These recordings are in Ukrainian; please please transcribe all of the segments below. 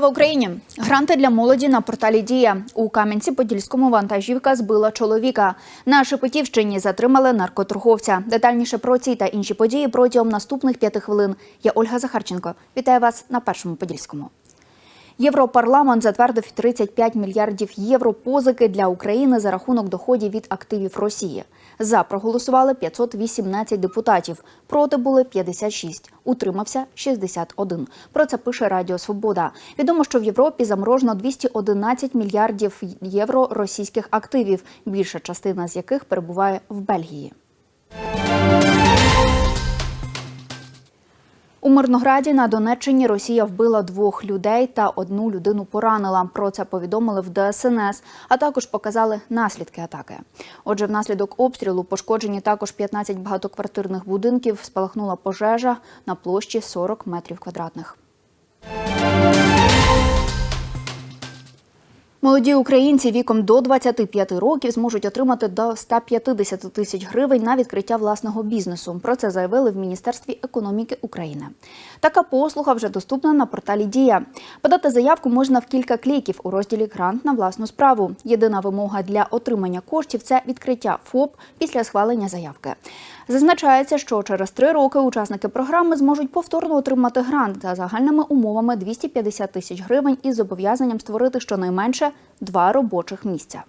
Слава Україні! Гранти для молоді на порталі Дія у Кам'янці-Подільському вантажівка збила чоловіка. На Шепетівщині затримали наркоторговця. Детальніше про ці та інші події протягом наступних п'яти хвилин. Я Ольга Захарченко. Вітаю вас на першому подільському. Європарламент затвердив 35 мільярдів євро позики для України за рахунок доходів від активів Росії. За проголосували 518 депутатів, проти були 56, утримався 61. Про це пише Радіо Свобода. Відомо, що в Європі заморожено 211 мільярдів євро російських активів, більша частина з яких перебуває в Бельгії. У Мирнограді на Донеччині Росія вбила двох людей та одну людину поранила. Про це повідомили в ДСНС, а також показали наслідки атаки. Отже, внаслідок обстрілу пошкоджені також 15 багатоквартирних будинків. Спалахнула пожежа на площі 40 метрів квадратних. Молоді українці віком до 25 років зможуть отримати до 150 тисяч гривень на відкриття власного бізнесу. Про це заявили в Міністерстві економіки України. Така послуга вже доступна на порталі Дія. Подати заявку можна в кілька кліків у розділі Грант на власну справу. Єдина вимога для отримання коштів це відкриття ФОП після схвалення заявки. Зазначається, що через три роки учасники програми зможуть повторно отримати грант за загальними умовами 250 тисяч гривень із зобов'язанням створити щонайменше два робочих місця.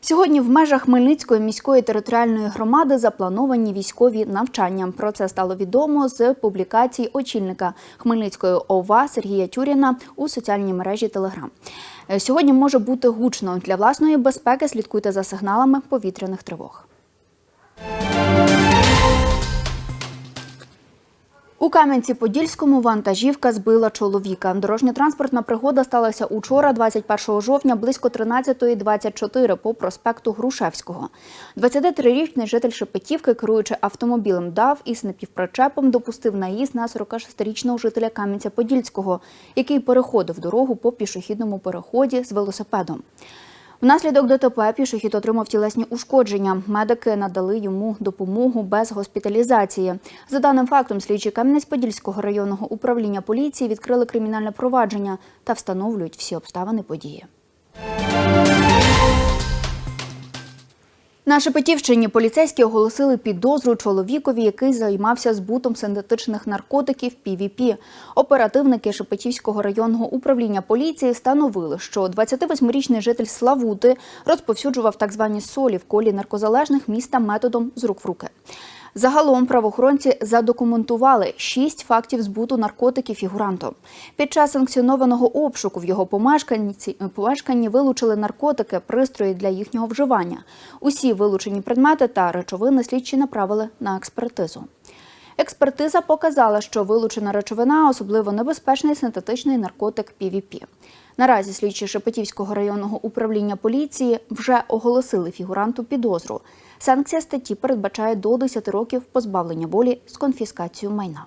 Сьогодні в межах Хмельницької міської територіальної громади заплановані військові навчання. Про це стало відомо з публікацій очільника Хмельницької ОВА Сергія Тюріна у соціальній мережі Телеграм. Сьогодні може бути гучно для власної безпеки. Слідкуйте за сигналами повітряних тривог. У Кам'янці-Подільському вантажівка збила чоловіка. Дорожньо-транспортна пригода сталася учора, 21 жовтня, близько 13.24 по проспекту Грушевського. 23-річний житель Шепетівки, керуючи автомобілем ДАВ із напівпричепом, допустив наїзд на 46-річного жителя Кам'янця-Подільського, який переходив дорогу по пішохідному переході з велосипедом. Внаслідок ДТП пішохід отримав тілесні ушкодження. Медики надали йому допомогу без госпіталізації. За даним фактом, слідчі Кам'янець-Подільського районного управління поліції відкрили кримінальне провадження та встановлюють всі обставини події. На Шепетівщині поліцейські оголосили підозру чоловікові, який займався збутом синтетичних наркотиків ПВП. Оперативники Шепетівського районного управління поліції встановили, що 28-річний житель Славути розповсюджував так звані солі в колі наркозалежних міста методом з рук в руки. Загалом правоохоронці задокументували шість фактів збуту наркотиків фігурантом. Під час санкціонованого обшуку в його помешканні, помешканні вилучили наркотики, пристрої для їхнього вживання. Усі вилучені предмети та речовини слідчі направили на експертизу. Експертиза показала, що вилучена речовина особливо небезпечний синтетичний наркотик ПІВІПІ. Наразі слідчі Шепетівського районного управління поліції вже оголосили фігуранту підозру. Санкція статті передбачає до 10 років позбавлення волі з конфіскацією майна.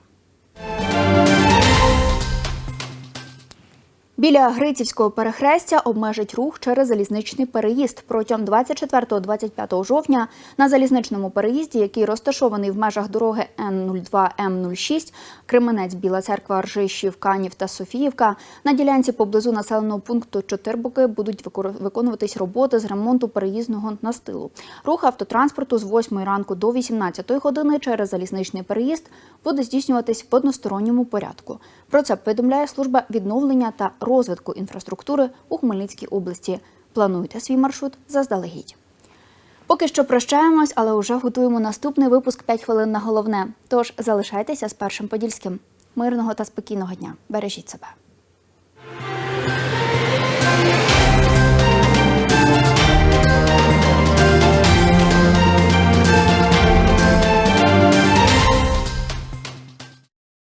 Біля Грицівського перехрестя обмежить рух через залізничний переїзд протягом 24-25 жовтня на залізничному переїзді, який розташований в межах дороги Н02 М06, Кременець, Біла Церква, Ржищів, Канів та Софіївка. На ділянці поблизу населеного пункту Чотирбуки будуть виконуватись роботи з ремонту переїзного настилу. Рух автотранспорту з 8 ранку до 18 години через залізничний переїзд буде здійснюватись в односторонньому порядку. Про це повідомляє служба відновлення та розвитку інфраструктури у Хмельницькій області. Плануйте свій маршрут заздалегідь. Поки що прощаємось, але вже готуємо наступний випуск «5 хвилин на головне. Тож залишайтеся з першим подільським. Мирного та спокійного дня. Бережіть себе.